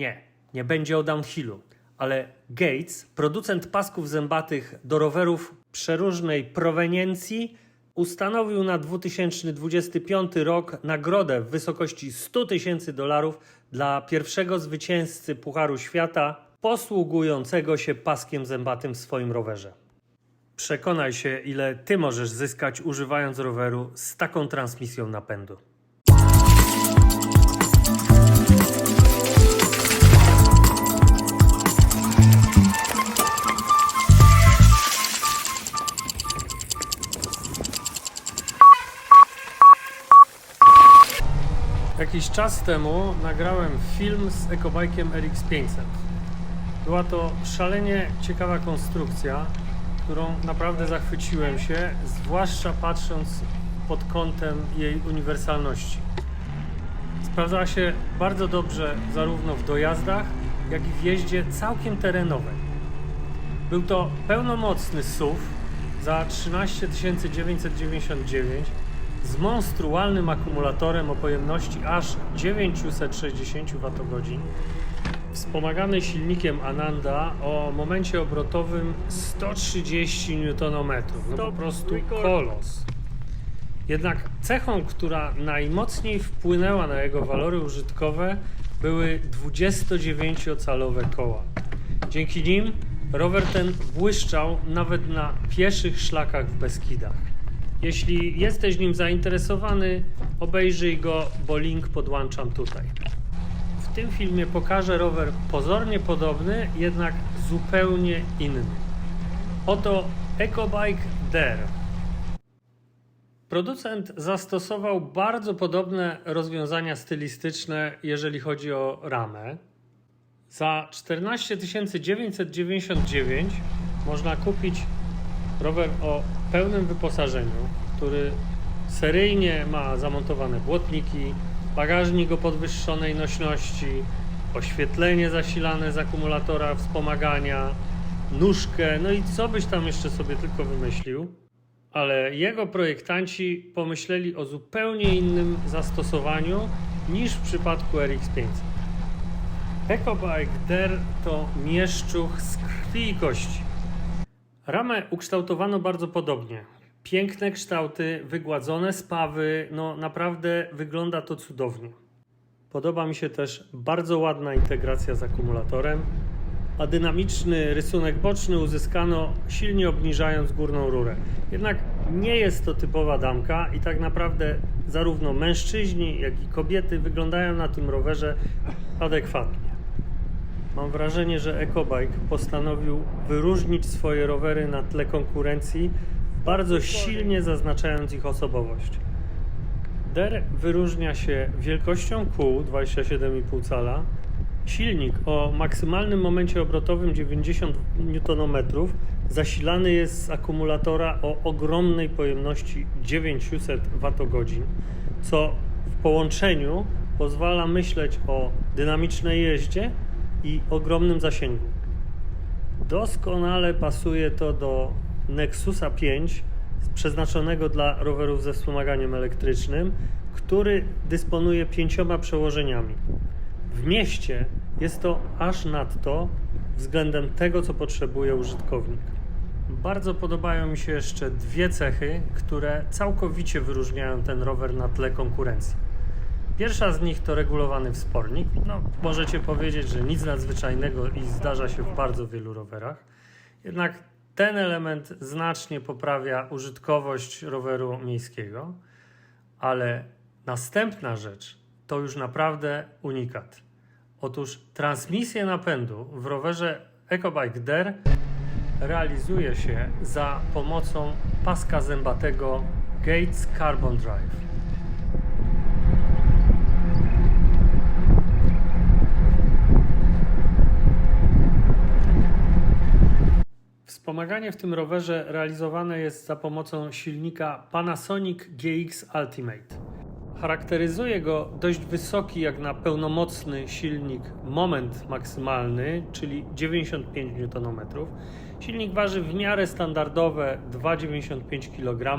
Nie, nie będzie o downhillu, ale Gates, producent pasków zębatych do rowerów przeróżnej proweniencji, ustanowił na 2025 rok nagrodę w wysokości 100 tysięcy dolarów dla pierwszego zwycięzcy Pucharu Świata posługującego się paskiem zębatym w swoim rowerze. Przekonaj się, ile ty możesz zyskać używając roweru z taką transmisją napędu. Jakiś czas temu nagrałem film z ekobajkiem RX500. Była to szalenie ciekawa konstrukcja, którą naprawdę zachwyciłem się, zwłaszcza patrząc pod kątem jej uniwersalności. Sprawdzała się bardzo dobrze zarówno w dojazdach, jak i w jeździe całkiem terenowej. Był to pełnomocny SUV za 13 999 z monstrualnym akumulatorem o pojemności aż 960 Wh, wspomagany silnikiem Ananda o momencie obrotowym 130 Nm. No po prostu kolos. Jednak cechą, która najmocniej wpłynęła na jego walory użytkowe, były 29-calowe koła. Dzięki nim rower ten błyszczał nawet na pieszych szlakach w Beskidach. Jeśli jesteś nim zainteresowany, obejrzyj go, bo link podłączam tutaj. W tym filmie pokażę rower pozornie podobny, jednak zupełnie inny. Oto EcoBike Dare. Producent zastosował bardzo podobne rozwiązania stylistyczne, jeżeli chodzi o ramę. Za 14 999 można kupić rower o pełnym wyposażeniu, który seryjnie ma zamontowane błotniki, bagażnik o podwyższonej nośności, oświetlenie zasilane z akumulatora wspomagania, nóżkę, no i co byś tam jeszcze sobie tylko wymyślił. Ale jego projektanci pomyśleli o zupełnie innym zastosowaniu niż w przypadku RX500. EcoBike Der to mieszczuch z krwi i kości. Ramę ukształtowano bardzo podobnie. Piękne kształty, wygładzone spawy, no naprawdę wygląda to cudownie. Podoba mi się też bardzo ładna integracja z akumulatorem, a dynamiczny rysunek boczny uzyskano silnie obniżając górną rurę. Jednak nie jest to typowa damka i tak naprawdę zarówno mężczyźni, jak i kobiety wyglądają na tym rowerze adekwatnie. Mam wrażenie, że EcoBike postanowił wyróżnić swoje rowery na tle konkurencji, bardzo silnie zaznaczając ich osobowość. Der wyróżnia się wielkością kół 27,5 cala, silnik o maksymalnym momencie obrotowym 90 Nm zasilany jest z akumulatora o ogromnej pojemności 900 Wh, co w połączeniu pozwala myśleć o dynamicznej jeździe i ogromnym zasięgu. Doskonale pasuje to do Nexusa 5 przeznaczonego dla rowerów ze wspomaganiem elektrycznym, który dysponuje pięcioma przełożeniami. W mieście jest to aż nadto względem tego, co potrzebuje użytkownik. Bardzo podobają mi się jeszcze dwie cechy, które całkowicie wyróżniają ten rower na tle konkurencji. Pierwsza z nich to regulowany wspornik. No, możecie powiedzieć, że nic nadzwyczajnego i zdarza się w bardzo wielu rowerach. Jednak ten element znacznie poprawia użytkowość roweru miejskiego. Ale następna rzecz to już naprawdę unikat. Otóż transmisję napędu w rowerze EcoBike Der realizuje się za pomocą paska zębatego Gates Carbon Drive. Wspomaganie w tym rowerze realizowane jest za pomocą silnika Panasonic GX Ultimate. Charakteryzuje go dość wysoki jak na pełnomocny silnik moment maksymalny, czyli 95 Nm. Silnik waży w miarę standardowe 2,95 kg.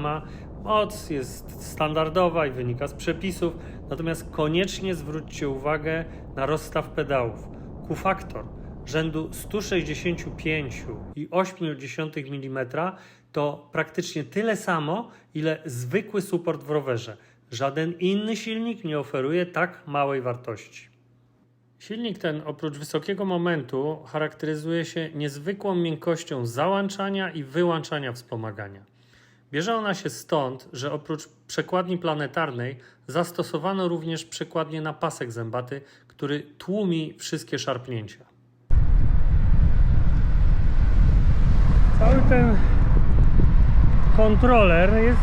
Moc jest standardowa i wynika z przepisów, natomiast koniecznie zwróćcie uwagę na rozstaw pedałów. Q-faktor rzędu 165,8 mm to praktycznie tyle samo, ile zwykły support w rowerze. Żaden inny silnik nie oferuje tak małej wartości. Silnik ten oprócz wysokiego momentu charakteryzuje się niezwykłą miękkością załączania i wyłączania wspomagania. Bierze ona się stąd, że oprócz przekładni planetarnej zastosowano również przekładnię na pasek zębaty, który tłumi wszystkie szarpnięcia. Cały ten kontroler jest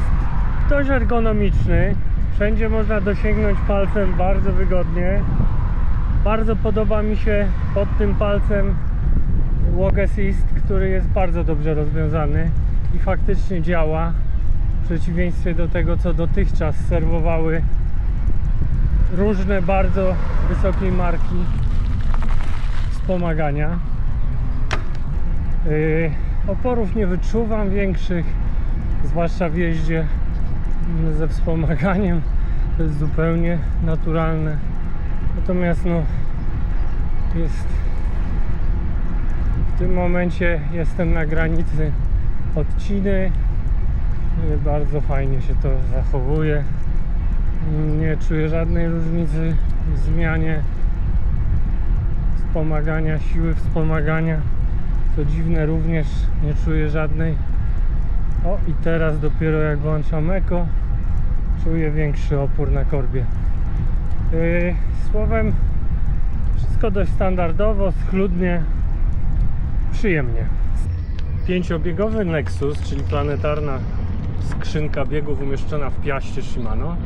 dość ergonomiczny. Wszędzie można dosięgnąć palcem bardzo wygodnie. Bardzo podoba mi się pod tym palcem Walk Assist, który jest bardzo dobrze rozwiązany i faktycznie działa w przeciwieństwie do tego, co dotychczas serwowały różne bardzo wysokiej marki wspomagania. Yy, oporów nie wyczuwam większych, zwłaszcza w jeździe ze wspomaganiem. To jest zupełnie naturalne. Natomiast no jest w tym momencie jestem na granicy odciny. Yy, Bardzo fajnie się to zachowuje. Nie czuję żadnej różnicy w zmianie wspomagania, siły wspomagania. Co dziwne, również nie czuję żadnej. O i teraz dopiero jak włączam eko, czuję większy opór na korbie. Yy, słowem, wszystko dość standardowo, schludnie, przyjemnie. Pięciobiegowy Nexus, czyli planetarna skrzynka biegów umieszczona w piaście Shimano,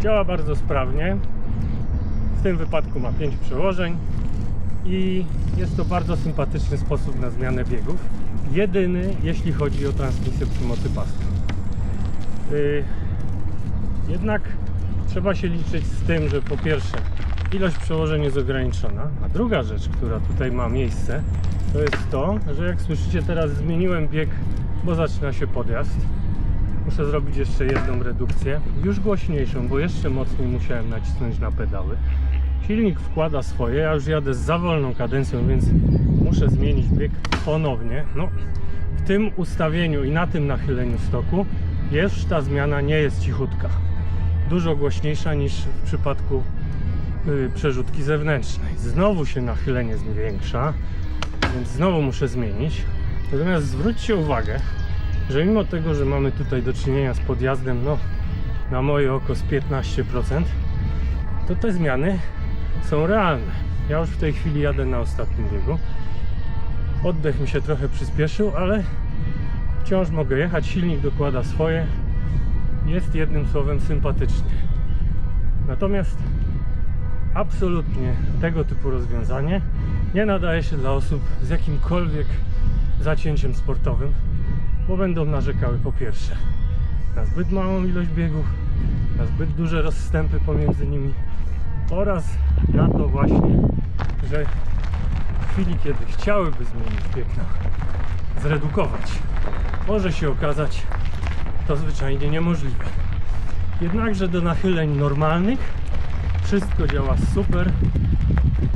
działa bardzo sprawnie. W tym wypadku ma 5 przełożeń i jest to bardzo sympatyczny sposób na zmianę biegów. Jedyny, jeśli chodzi o transmisję przy mocy paska. Yy, jednak trzeba się liczyć z tym, że po pierwsze ilość przełożeń jest ograniczona, a druga rzecz, która tutaj ma miejsce, to jest to, że jak słyszycie teraz zmieniłem bieg, bo zaczyna się podjazd. Muszę zrobić jeszcze jedną redukcję, już głośniejszą, bo jeszcze mocniej musiałem nacisnąć na pedały. Silnik wkłada swoje, ja już jadę z za wolną kadencją, więc muszę zmienić bieg ponownie. No, w tym ustawieniu i na tym nachyleniu stoku już ta zmiana nie jest cichutka. Dużo głośniejsza niż w przypadku y, przerzutki zewnętrznej. Znowu się nachylenie zwiększa, więc znowu muszę zmienić. Natomiast zwróćcie uwagę, że mimo tego, że mamy tutaj do czynienia z podjazdem, no na moje oko z 15%, to te zmiany są realne. Ja już w tej chwili jadę na ostatnim biegu. Oddech mi się trochę przyspieszył, ale wciąż mogę jechać. Silnik dokłada swoje. Jest jednym słowem sympatycznie. Natomiast absolutnie tego typu rozwiązanie nie nadaje się dla osób z jakimkolwiek zacięciem sportowym, bo będą narzekały po pierwsze na zbyt małą ilość biegów, na zbyt duże rozstępy pomiędzy nimi oraz na to właśnie, że w chwili, kiedy chciałyby zmienić na zredukować, może się okazać to zwyczajnie niemożliwe. Jednakże do nachyleń normalnych wszystko działa super,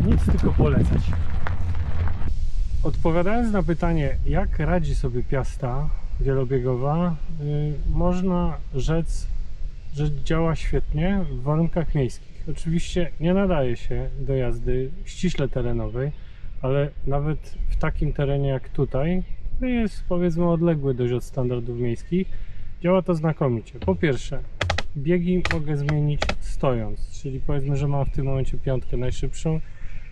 nic tylko polecać. Odpowiadając na pytanie, jak radzi sobie Piasta wielobiegowa, y, można rzec, że działa świetnie w warunkach miejskich. Oczywiście nie nadaje się do jazdy ściśle terenowej, ale nawet w takim terenie jak tutaj, który jest powiedzmy odległy dość od standardów miejskich, działa to znakomicie. Po pierwsze, biegi mogę zmienić stojąc, czyli powiedzmy, że mam w tym momencie piątkę najszybszą,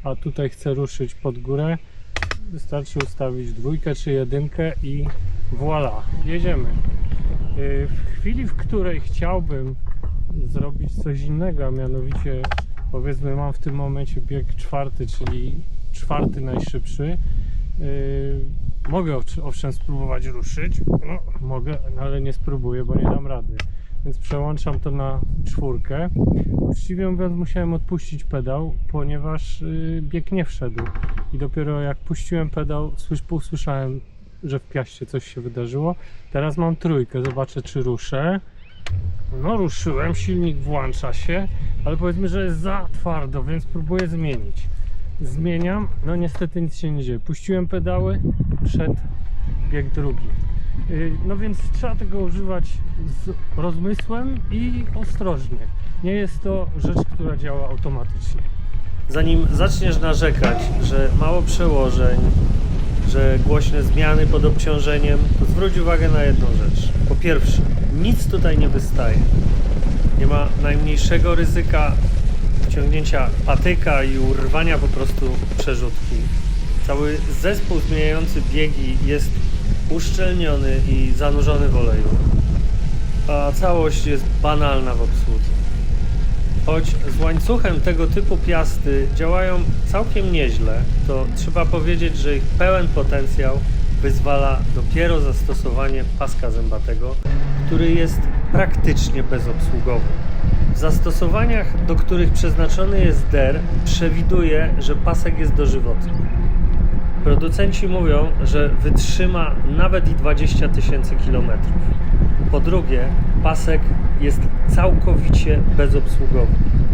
a tutaj chcę ruszyć pod górę. Wystarczy ustawić dwójkę czy jedynkę i voilà, jedziemy. Yy, W chwili, w której chciałbym zrobić coś innego, a mianowicie powiedzmy mam w tym momencie bieg czwarty, czyli czwarty najszybszy, yy, mogę owsz- owszem spróbować ruszyć, no, mogę, ale nie spróbuję, bo nie dam rady. Więc przełączam to na czwórkę. Uczciwie mówiąc, musiałem odpuścić pedał, ponieważ yy, bieg nie wszedł. I dopiero jak puściłem pedał, słysz, usłyszałem, że w piaście coś się wydarzyło. Teraz mam trójkę, zobaczę czy ruszę. No ruszyłem, silnik włącza się, ale powiedzmy, że jest za twardo, więc próbuję zmienić. zmieniam. No niestety nic się nie dzieje. Puściłem pedały, przed bieg drugi. Yy, No więc trzeba tego używać z rozmysłem i ostrożnie. Nie jest to rzecz, która działa automatycznie. Zanim zaczniesz narzekać, że mało przełożeń, że głośne zmiany pod obciążeniem, to zwróć uwagę na jedną rzecz. Po pierwsze, nic tutaj nie wystaje. Nie ma najmniejszego ryzyka wciągnięcia patyka i urwania po prostu przerzutki. Cały zespół zmieniający biegi jest uszczelniony i zanurzony w oleju, a całość jest banalna w obsłudze. Choć z łańcuchem tego typu piasty działają całkiem nieźle, to trzeba powiedzieć, że ich pełen potencjał wyzwala dopiero zastosowanie paska zębatego, który jest praktycznie bezobsługowy. W zastosowaniach, do których przeznaczony jest DER, przewiduje, że pasek jest dożywotni. Producenci mówią, że wytrzyma nawet i 20 tysięcy kilometrów. Po drugie, pasek jest całkowicie bezobsługowy.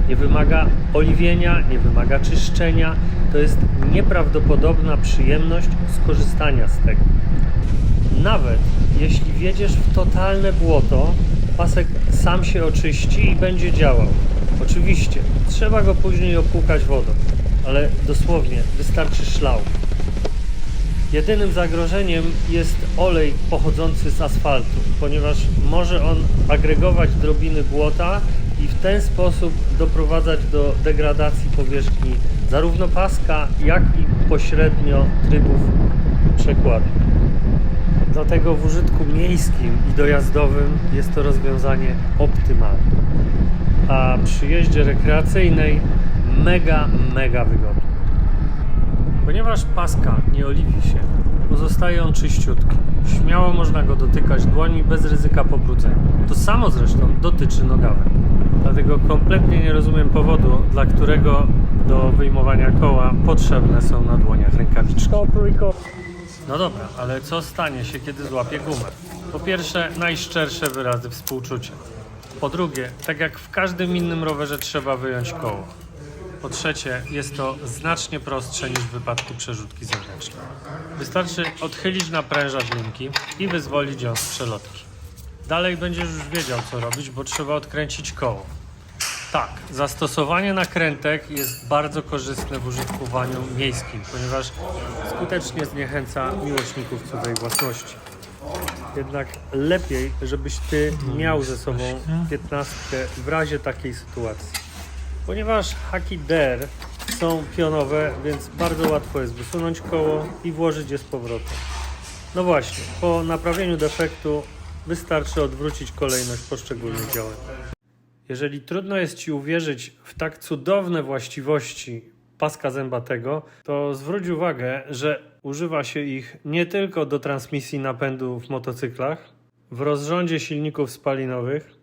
Nie wymaga oliwienia, nie wymaga czyszczenia. To jest nieprawdopodobna przyjemność skorzystania z tego. Nawet jeśli wjedziesz w totalne błoto, pasek sam się oczyści i będzie działał. Oczywiście, trzeba go później opłukać wodą, ale dosłownie wystarczy szlał. Jedynym zagrożeniem jest olej pochodzący z asfaltu, ponieważ może on agregować drobiny błota i w ten sposób doprowadzać do degradacji powierzchni zarówno paska, jak i pośrednio trybów przekładu. Dlatego w użytku miejskim i dojazdowym jest to rozwiązanie optymalne. A przy jeździe rekreacyjnej mega, mega wygodne. Ponieważ paska nie oliwi się, pozostaje on czyściutki. Śmiało można go dotykać dłońmi bez ryzyka pobrudzenia. To samo zresztą dotyczy nogawek. Dlatego kompletnie nie rozumiem powodu, dla którego do wyjmowania koła potrzebne są na dłoniach rękawiczki. No dobra, ale co stanie się, kiedy złapie gumę? Po pierwsze, najszczersze wyrazy współczucia. Po drugie, tak jak w każdym innym rowerze trzeba wyjąć koło. Po trzecie, jest to znacznie prostsze niż w wypadku przerzutki zewnętrznej. Wystarczy odchylić naprężacz linki i wyzwolić ją z przelotki. Dalej będziesz już wiedział co robić, bo trzeba odkręcić koło. Tak, zastosowanie nakrętek jest bardzo korzystne w użytkowaniu miejskim, ponieważ skutecznie zniechęca miłośników cudzej własności. Jednak lepiej, żebyś ty miał ze sobą piętnastkę w razie takiej sytuacji. Ponieważ haki DER są pionowe, więc bardzo łatwo jest wysunąć koło i włożyć je z powrotem. No właśnie, po naprawieniu defektu wystarczy odwrócić kolejność poszczególnych działań. Jeżeli trudno jest Ci uwierzyć w tak cudowne właściwości paska zębatego, to zwróć uwagę, że używa się ich nie tylko do transmisji napędu w motocyklach, w rozrządzie silników spalinowych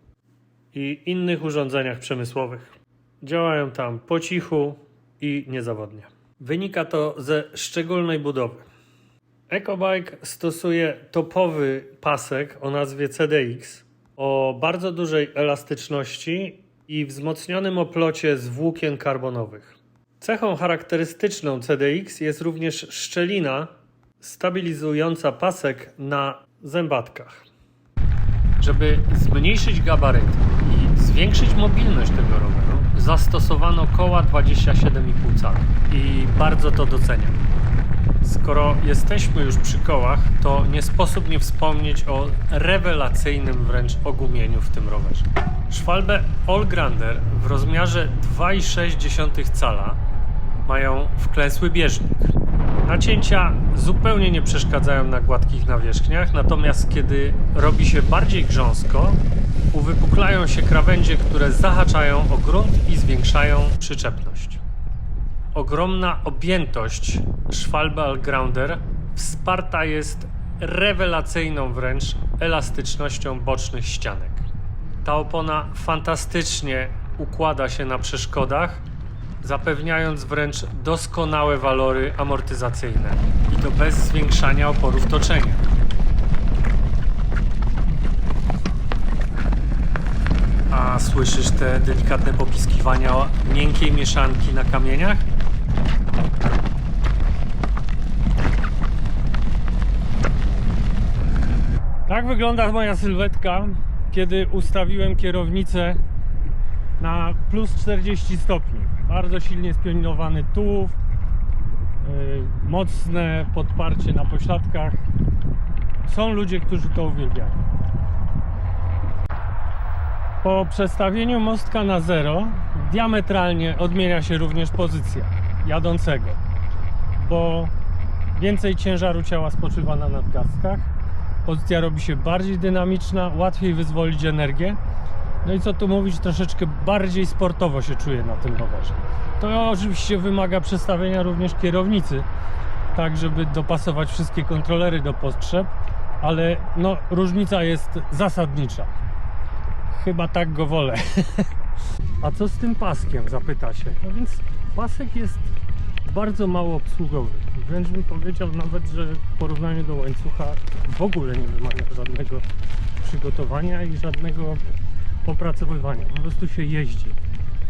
i innych urządzeniach przemysłowych. Działają tam po cichu i niezawodnie. Wynika to ze szczególnej budowy. EcoBike stosuje topowy pasek o nazwie CDX o bardzo dużej elastyczności i wzmocnionym oplocie z włókien karbonowych. Cechą charakterystyczną CDX jest również szczelina stabilizująca pasek na zębatkach. Żeby zmniejszyć gabaryty i zwiększyć mobilność tego roweru, zastosowano koła 27,5 cala i bardzo to doceniam. Skoro jesteśmy już przy kołach, to nie sposób nie wspomnieć o rewelacyjnym wręcz ogumieniu w tym rowerze. Schwalbe Allgrander w rozmiarze 2,6 cala mają wklęsły bieżnik. Nacięcia zupełnie nie przeszkadzają na gładkich nawierzchniach, natomiast kiedy robi się bardziej grząsko, uwypuklają się krawędzie, które zahaczają o grunt i zwiększają przyczepność. Ogromna objętość Schwalbe Allgrounder wsparta jest rewelacyjną wręcz elastycznością bocznych ścianek. Ta opona fantastycznie układa się na przeszkodach, zapewniając wręcz doskonałe walory amortyzacyjne i to bez zwiększania oporów toczenia. słyszysz te delikatne popiskiwania miękkiej mieszanki na kamieniach? Tak wygląda moja sylwetka, kiedy ustawiłem kierownicę na plus 40 stopni. Bardzo silnie spienowany tułów, y, mocne podparcie na pośladkach. Są ludzie, którzy to uwielbiają. Po przestawieniu mostka na zero diametralnie odmienia się również pozycja jadącego, bo więcej ciężaru ciała spoczywa na nadgarstkach, pozycja robi się bardziej dynamiczna, łatwiej wyzwolić energię. No i co tu mówić, troszeczkę bardziej sportowo się czuję na tym rowerze. To oczywiście wymaga przestawienia również kierownicy, tak żeby dopasować wszystkie kontrolery do potrzeb, ale no różnica jest zasadnicza. Chyba tak go wolę. A co z tym paskiem, zapytacie? No więc pasek jest bardzo mało obsługowy. Wręcz bym powiedział nawet, że w porównaniu do łańcucha w ogóle nie wymaga żadnego przygotowania i żadnego opracowywania. Po prostu się jeździ.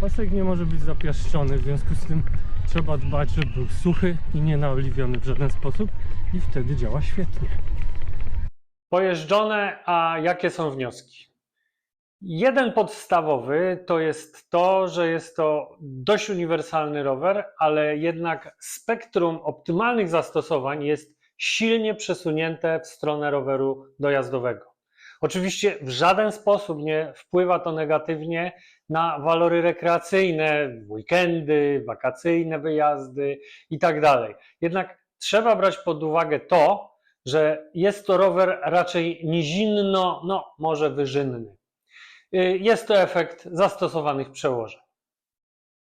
Pasek nie może być zapiaszczony, w związku z tym trzeba dbać, żeby był suchy i nie naoliwiony w żaden sposób i wtedy działa świetnie. Pojeżdżone, a jakie są wnioski? Jeden podstawowy to jest to, że jest to dość uniwersalny rower, ale jednak spektrum optymalnych zastosowań jest silnie przesunięte w stronę roweru dojazdowego. Oczywiście w żaden sposób nie wpływa to negatywnie na walory rekreacyjne, weekendy, wakacyjne wyjazdy itd. Jednak trzeba brać pod uwagę to, że jest to rower raczej nizinno, no może wyżynny. Y, Jest to efekt zastosowanych przełożeń.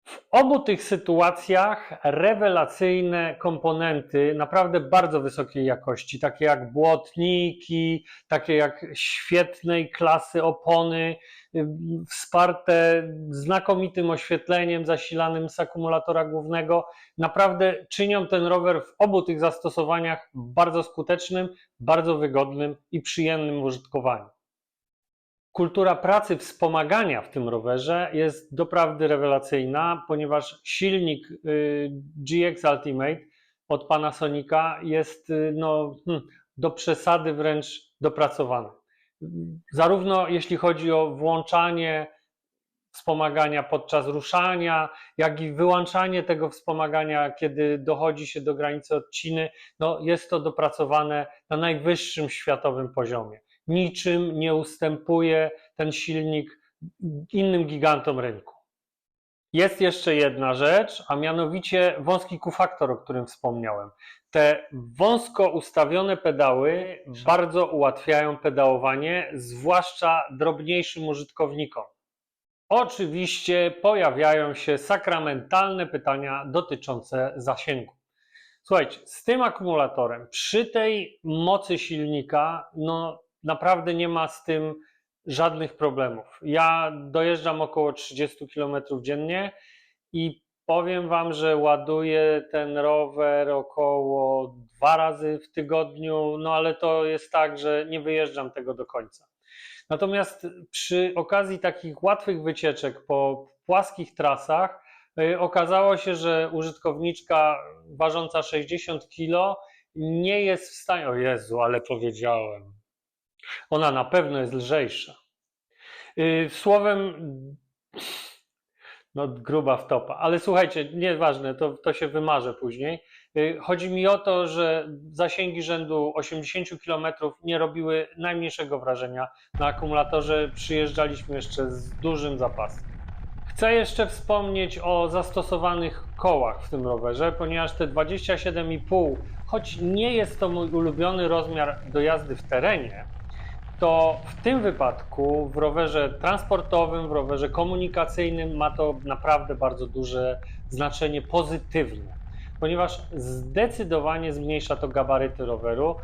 W obu tych sytuacjach rewelacyjne komponenty naprawdę bardzo wysokiej jakości, takie jak błotniki, takie jak świetnej klasy opony, y, wsparte znakomitym oświetleniem zasilanym z akumulatora głównego, naprawdę czynią ten rower w obu tych zastosowaniach bardzo skutecznym, bardzo wygodnym i przyjemnym w użytkowaniu kultura pracy wspomagania w tym rowerze jest doprawdy rewelacyjna, ponieważ silnik y, GX Ultimate od Panasonica jest y, no, hmm, do przesady wręcz dopracowany. Zarówno jeśli chodzi o włączanie wspomagania podczas ruszania, jak i wyłączanie tego wspomagania, kiedy dochodzi się do granicy odciny, no jest to dopracowane na najwyższym światowym poziomie niczym nie ustępuje ten silnik innym gigantom rynku. Jest jeszcze jedna rzecz, a mianowicie wąski kufaktor, o którym wspomniałem. Te wąsko ustawione pedały bardzo ułatwiają pedałowanie, zwłaszcza drobniejszym użytkownikom. Oczywiście pojawiają się sakramentalne pytania dotyczące zasięgu. Słuchajcie, z tym akumulatorem, przy tej mocy silnika, no naprawdę nie ma z tym żadnych problemów. Ja dojeżdżam około 30 km dziennie i powiem Wam, że ładuję ten rower około dwa razy w tygodniu, no ale to jest tak, że nie wyjeżdżam tego do końca. Natomiast przy okazji takich łatwych wycieczek po płaskich trasach y, okazało się, że użytkowniczka ważąca 60 kg nie jest w stanie. O Jezu, ale powiedziałem. Ona na pewno jest lżejsza. Yy, Słowem, no gruba wtopa, ale słuchajcie, nieważne, to, to się wymarzę później. Yy, Chodzi mi o to, że zasięgi rzędu 80 km nie robiły najmniejszego wrażenia na akumulatorze. Przyjeżdżaliśmy jeszcze z dużym zapasem. Chcę jeszcze wspomnieć o zastosowanych kołach w tym rowerze, ponieważ te 27,5, choć nie jest to mój ulubiony rozmiar do jazdy w terenie, to w tym wypadku w rowerze transportowym, w rowerze komunikacyjnym ma to naprawdę bardzo duże znaczenie pozytywne, ponieważ zdecydowanie zmniejsza to gabaryty roweru,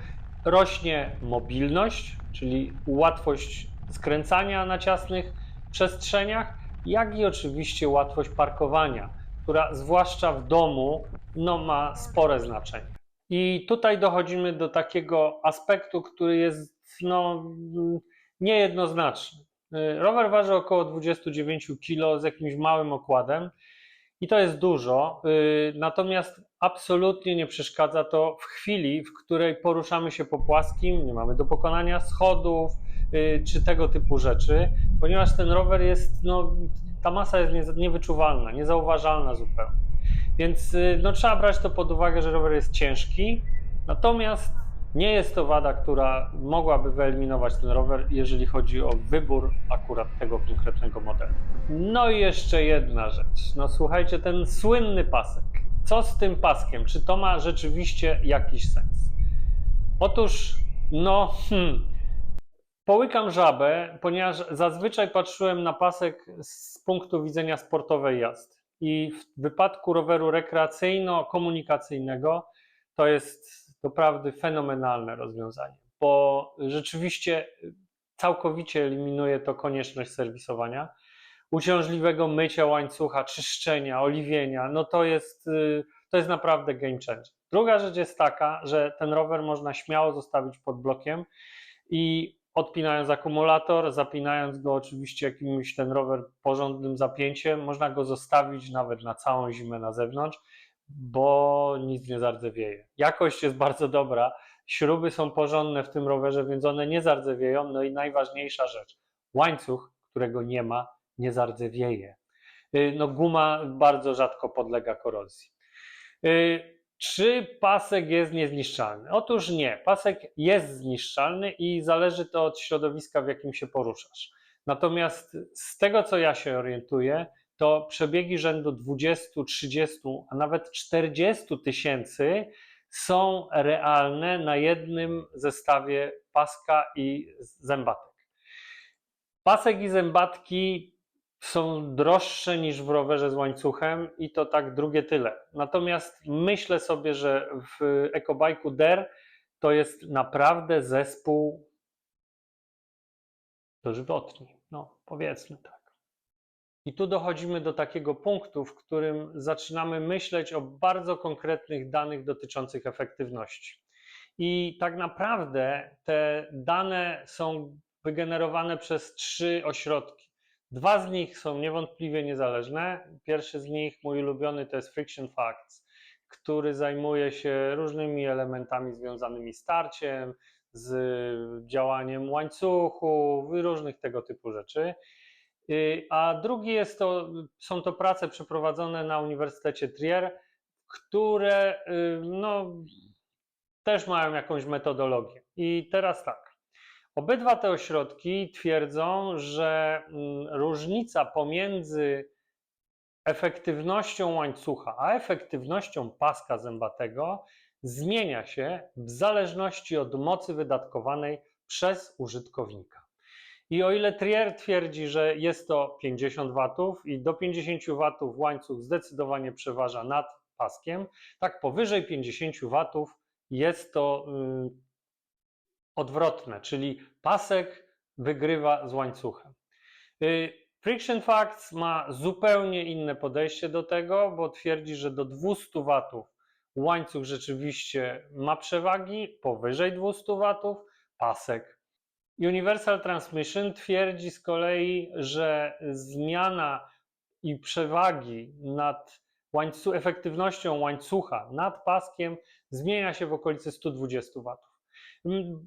rośnie mobilność, czyli łatwość skręcania na ciasnych przestrzeniach, jak i oczywiście łatwość parkowania, która zwłaszcza w domu no, ma spore znaczenie. I tutaj dochodzimy do takiego aspektu, który jest no, niejednoznaczny. Y, Rower waży około 29 kg z jakimś małym okładem i to jest dużo. y, Natomiast absolutnie nie przeszkadza to w chwili, w której poruszamy się po płaskim, nie mamy do pokonania schodów y, czy tego typu rzeczy, ponieważ ten rower jest, no, ta masa jest nie- niewyczuwalna, niezauważalna zupełnie. Więc no, trzeba brać to pod uwagę, że rower jest ciężki, natomiast nie jest to wada, która mogłaby wyeliminować ten rower, jeżeli chodzi o wybór akurat tego konkretnego modelu. No i jeszcze jedna rzecz. No słuchajcie, ten słynny pasek. Co z tym paskiem? Czy to ma rzeczywiście jakiś sens? Otóż, no, hmm, połykam żabę, ponieważ zazwyczaj patrzyłem na pasek z punktu widzenia sportowej jazdy. I w wypadku roweru rekreacyjno-komunikacyjnego to jest doprawdy fenomenalne rozwiązanie, bo rzeczywiście całkowicie eliminuje to konieczność serwisowania, uciążliwego mycia łańcucha, czyszczenia, oliwienia. No to jest, y, to jest naprawdę game changer. Druga rzecz jest taka, że ten rower można śmiało zostawić pod blokiem i odpinając akumulator, zapinając go oczywiście jakimś ten rower porządnym zapięciem, można go zostawić nawet na całą zimę na zewnątrz, bo nic nie zardzewieje. Jakość jest bardzo dobra, śruby są porządne w tym rowerze, więc one nie zardzewieją. No i najważniejsza rzecz, łańcuch, którego nie ma, nie zardzewieje. Y, No guma bardzo rzadko podlega korozji. Y, Czy pasek jest niezniszczalny? Otóż nie. Pasek jest zniszczalny i zależy to od środowiska, w jakim się poruszasz. Natomiast z tego, co ja się orientuję, to przebiegi rzędu 20, 30, a nawet 40 tysięcy są realne na jednym zestawie paska i zębatek. Pasek i zębatki są droższe niż w rowerze z łańcuchem i to tak drugie tyle. Natomiast myślę sobie, że w ekobajku DER to jest naprawdę zespół dożywotni. No, powiedzmy tak. I tu dochodzimy do takiego punktu, w którym zaczynamy myśleć o bardzo konkretnych danych dotyczących efektywności. I tak naprawdę te dane są wygenerowane przez trzy ośrodki. Dwa z nich są niewątpliwie niezależne. Pierwszy z nich, mój ulubiony, to jest Friction Facts, który zajmuje się różnymi elementami związanymi z tarciem, z działaniem łańcuchów i różnych tego typu rzeczy. Y, A drugi jest to, są to prace przeprowadzone na Uniwersytecie Trier, które y, no, też mają jakąś metodologię. I teraz tak. Obydwa te ośrodki twierdzą, że mm, różnica pomiędzy efektywnością łańcucha a efektywnością paska zębatego zmienia się w zależności od mocy wydatkowanej przez użytkownika. I o ile Trier twierdzi, że jest to 50 W i do 50 W łańcuch zdecydowanie przeważa nad paskiem, tak powyżej 50 W jest to y, odwrotne, czyli pasek wygrywa z łańcuchem. Y, Friction Facts ma zupełnie inne podejście do tego, bo twierdzi, że do 200 W łańcuch rzeczywiście ma przewagi, powyżej 200 W pasek. Universal Transmission twierdzi z kolei, że zmiana i przewagi nad łańcu- efektywnością łańcucha nad paskiem zmienia się w okolicy 120 W.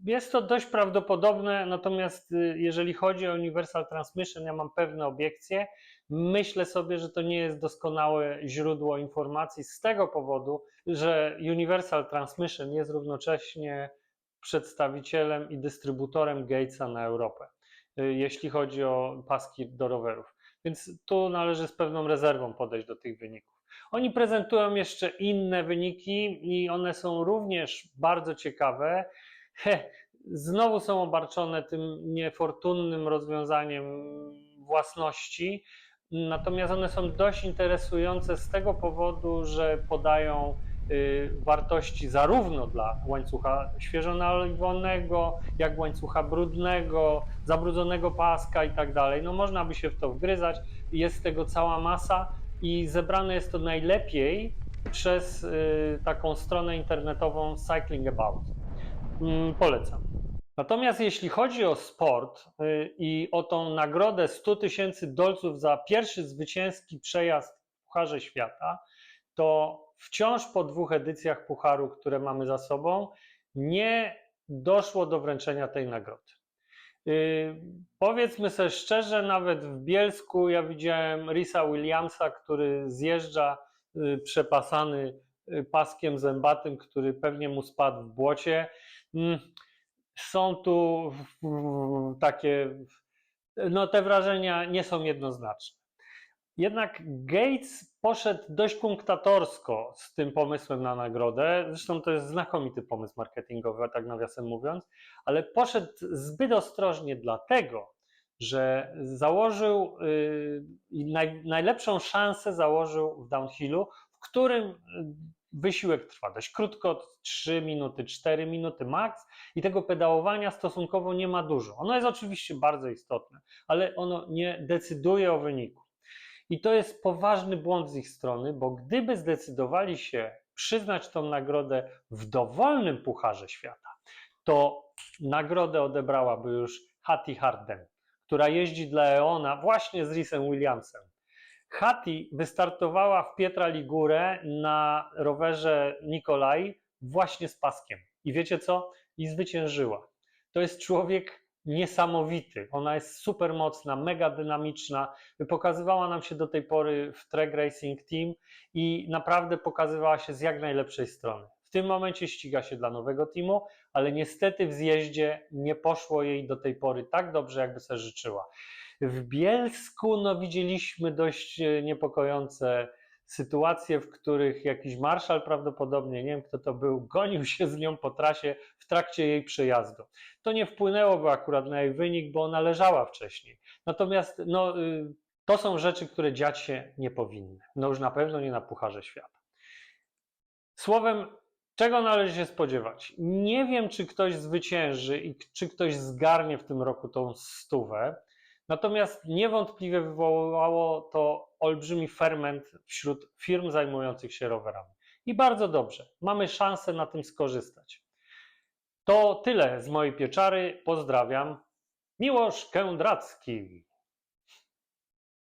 Jest to dość prawdopodobne, natomiast y, jeżeli chodzi o Universal Transmission, ja mam pewne obiekcje. Myślę sobie, że to nie jest doskonałe źródło informacji z tego powodu, że Universal Transmission jest równocześnie przedstawicielem i dystrybutorem Gatesa na Europę, y, jeśli chodzi o paski do rowerów. Więc tu należy z pewną rezerwą podejść do tych wyników. Oni prezentują jeszcze inne wyniki i one są również bardzo ciekawe. Znowu są obarczone tym niefortunnym rozwiązaniem własności, natomiast one są dość interesujące z tego powodu, że podają wartości zarówno dla łańcucha świeżo naoliwowanego, jak łańcucha brudnego, zabrudzonego paska i tak dalej. No można by się w to wgryzać, jest tego cała masa i zebrane jest to najlepiej przez y, taką stronę internetową Cycling About. Mm, Polecam. Natomiast jeśli chodzi o sport y, i o tą nagrodę 100 tysięcy dolców za pierwszy zwycięski przejazd w Pucharze Świata, to wciąż po dwóch edycjach Pucharu, które mamy za sobą, nie doszło do wręczenia tej nagrody. Yy, powiedzmy sobie szczerze, nawet w Bielsku ja widziałem Risa Williamsa, który zjeżdża yy, przepasany yy, paskiem zębatym, który pewnie mu spadł w błocie. Mm, Są tu takie, no te wrażenia nie są jednoznaczne. Jednak Gates poszedł dość punktatorsko z tym pomysłem na nagrodę. Zresztą to jest znakomity pomysł marketingowy, tak nawiasem mówiąc, ale poszedł zbyt ostrożnie, dlatego że założył i naj, najlepszą szansę założył w downhillu, w którym y, wysiłek trwa dość krótko 3 minuty, 4 minuty max i tego pedałowania stosunkowo nie ma dużo. Ono jest oczywiście bardzo istotne, ale ono nie decyduje o wyniku. I to jest poważny błąd z ich strony, bo gdyby zdecydowali się przyznać tą nagrodę w dowolnym Pucharze Świata, to nagrodę odebrałaby już Hattie Harden, która jeździ dla Eona właśnie z Risem Williamsem. Hattie wystartowała w Pietra Ligure na rowerze Nikolai właśnie z paskiem. I wiecie co? I zwyciężyła. To jest człowiek niesamowity. Ona jest super mocna, mega dynamiczna. Pokazywała nam się do tej pory w Track Racing Team i naprawdę pokazywała się z jak najlepszej strony. W tym momencie ściga się dla nowego teamu, ale niestety w zjeździe nie poszło jej do tej pory tak dobrze, jakby sobie życzyła. W Bielsku no, widzieliśmy dość e, niepokojące sytuacje, w których jakiś marszał prawdopodobnie, nie wiem kto to był, gonił się z nią po trasie w trakcie jej przejazdu. To nie wpłynęłoby akurat na jej wynik, bo ona leżała wcześniej. Natomiast no, y, to są rzeczy, które dziać się nie powinny. No już na pewno nie na Pucharze Świata. Słowem, czego należy się spodziewać? Nie wiem, czy ktoś zwycięży i czy ktoś zgarnie w tym roku tą stówę. Natomiast niewątpliwie wywołało to olbrzymi ferment wśród firm zajmujących się rowerami. I bardzo dobrze, mamy szansę na tym skorzystać. To tyle z mojej pieczary. Pozdrawiam. Miłosz Kędracki.